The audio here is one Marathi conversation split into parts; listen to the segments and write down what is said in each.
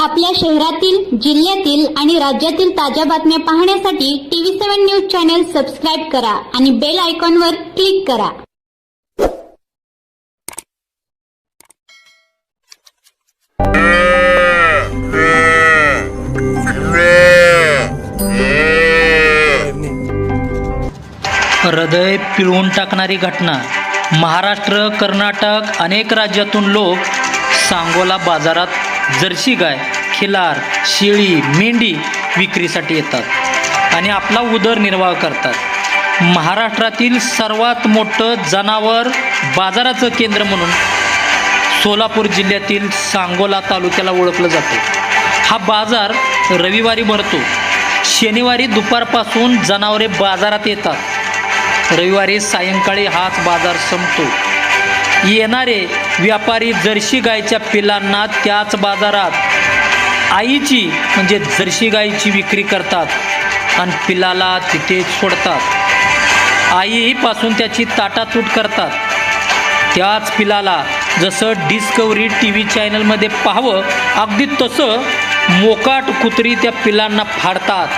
आपल्या शहरातील जिल्ह्यातील आणि राज्यातील ताज्या बातम्या पाहण्यासाठी TV seven news channel subscribe करा आणि बेल आयकॉनवर क्लिक करा. हृदय पिळवून टाकणारी घटना. महाराष्ट्र कर्नाटक अनेक राज्यातून लोक सांगोला बाजारात जर्सी गाय खिलार शेळी मेंढी विक्रीसाठी येतात आणि आपला उदरनिर्वाह करतात. महाराष्ट्रातील सर्वात मोठं जनावर बाजाराचं केंद्र म्हणून सोलापूर जिल्ह्यातील सांगोला तालुक्याला ओळखलं जातं. हा बाजार रविवारी भरतो. शनिवारी दुपारपासून जनावरे बाजारात येतात. रविवारी सायंकाळी हाच बाजार संपतो. येणारे व्यापारी जर्शी गायच्या पिलांना त्याच बाजारात आईची म्हणजे जर्शी गायची विक्री करतात आणि पिलाला तिथे सोडतात. आईपासून त्याची ताटातूट करतात. त्याच पिलाला जसं डिस्कवरी टी व्ही चॅनलमध्ये पाहावं अगदी तसं मोकाट कुत्री त्या पिलांना फाडतात.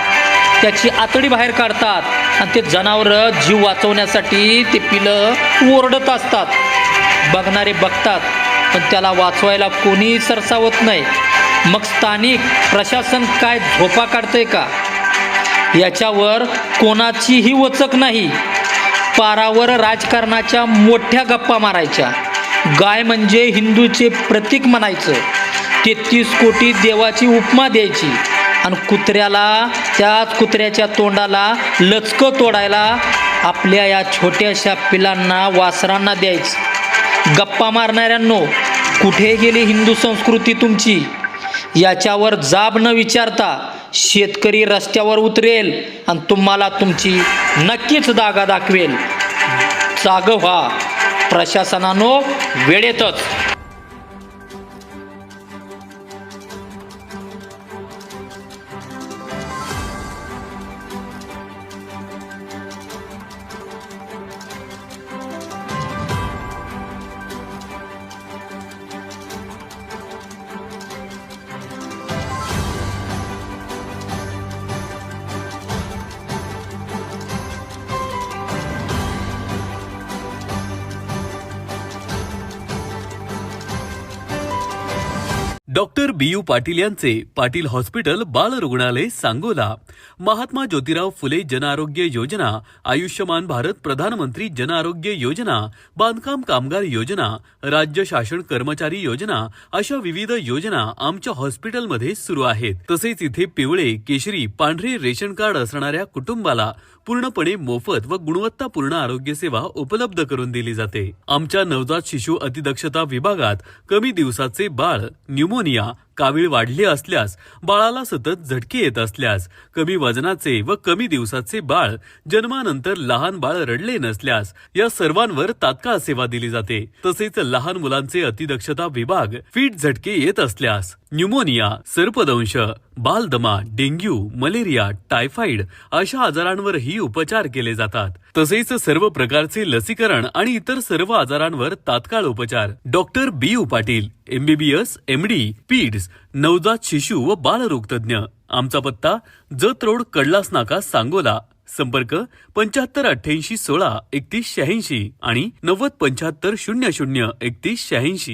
त्याची आतडी बाहेर काढतात आणि ते जनावरं जीव वाचवण्यासाठी ते पिलं ओरडत असतात. बघणारे बघतात पण त्याला वाचवायला कोणीही सरसावत नाही. मग स्थानिक प्रशासन काय झोपा काढतंय का? याच्यावर कोणाचीही वचक नाही. पारावर राजकारणाच्या मोठ्या गप्पा मारायच्या. गाय म्हणजे हिंदूचे प्रतीक म्हणायचं. तेहतीस कोटी देवाची उपमा द्यायची. आणि कुत्र्याला त्याच कुत्र्याच्या तोंडाला लचकं तोडायला आपल्या या छोट्याशा पिलांना वासरांना द्यायचं. गप्पा मारणाऱ्यांनो कुठे गेली हिंदू संस्कृती तुमची? याच्यावर जाब न विचारता शेतकरी रस्त्यावर उतरेल आणि तुम्हाला तुमची नक्कीच दागा दाखवेल. जाग व्हा. प्रशासनानो वेळेतच. डॉक्टर बी यू पाटील यांचे पाटील हॉस्पिटल बाल रुग्णालय सांगोला. महात्मा ज्योतिराव फुले जनआरोग्य योजना आयुष्यमान भारत प्रधानमंत्री जनआरोग्य योजना बांधकाम कामगार योजना राज्य शासन कर्मचारी योजना अशा विविध योजना आमच्या हॉस्पिटलमध्ये सुरू आहेत. तसेच इथे पिवळे केशरी पांढरे रेशन कार्ड असणाऱ्या कुटुंबाला पूर्णपणे मोफत व गुणवत्तापूर्ण आरोग्य सेवा उपलब्ध करून दिली जाते. आमच्या नवजात शिशु अतिदक्षता विभागात कमी दिवसाचे बाळ न्यूमोनिया कावीळ वाढले असल्यास बाळाला सतत झटके येत असल्यास कमी वजनाचे व कमी दिवसाचे बाळ जन्मानंतर लहान बाळ रडले नसल्यास या सर्वांवर तात्काळ सेवा दिली जाते. तसेच लहान मुलांचे अतिदक्षता विभाग फिट झटके येत असल्यास न्यूमोनिया सर्पदंश बालदमा डेंग्यू मलेरिया टायफाईड अशा आजारांवरही उपचार केले जातात. तसेच सर्व प्रकारचे लसीकरण आणि इतर सर्व आजारांवर तात्काळ उपचार. Doctor B U Patil MBBS MD peds नवजात शिशु व बालरोग तज्ञ आमचा पत्ता जत रोड कडलास नाका सांगोला. संपर्क पंच्याहत्तर अठ्ठ्याऐंशी सोळा एकतीस शहाऐंशी आणि नव्वद पंच्याहत्तर शून्य शून्य एकतीस शहाऐंशी.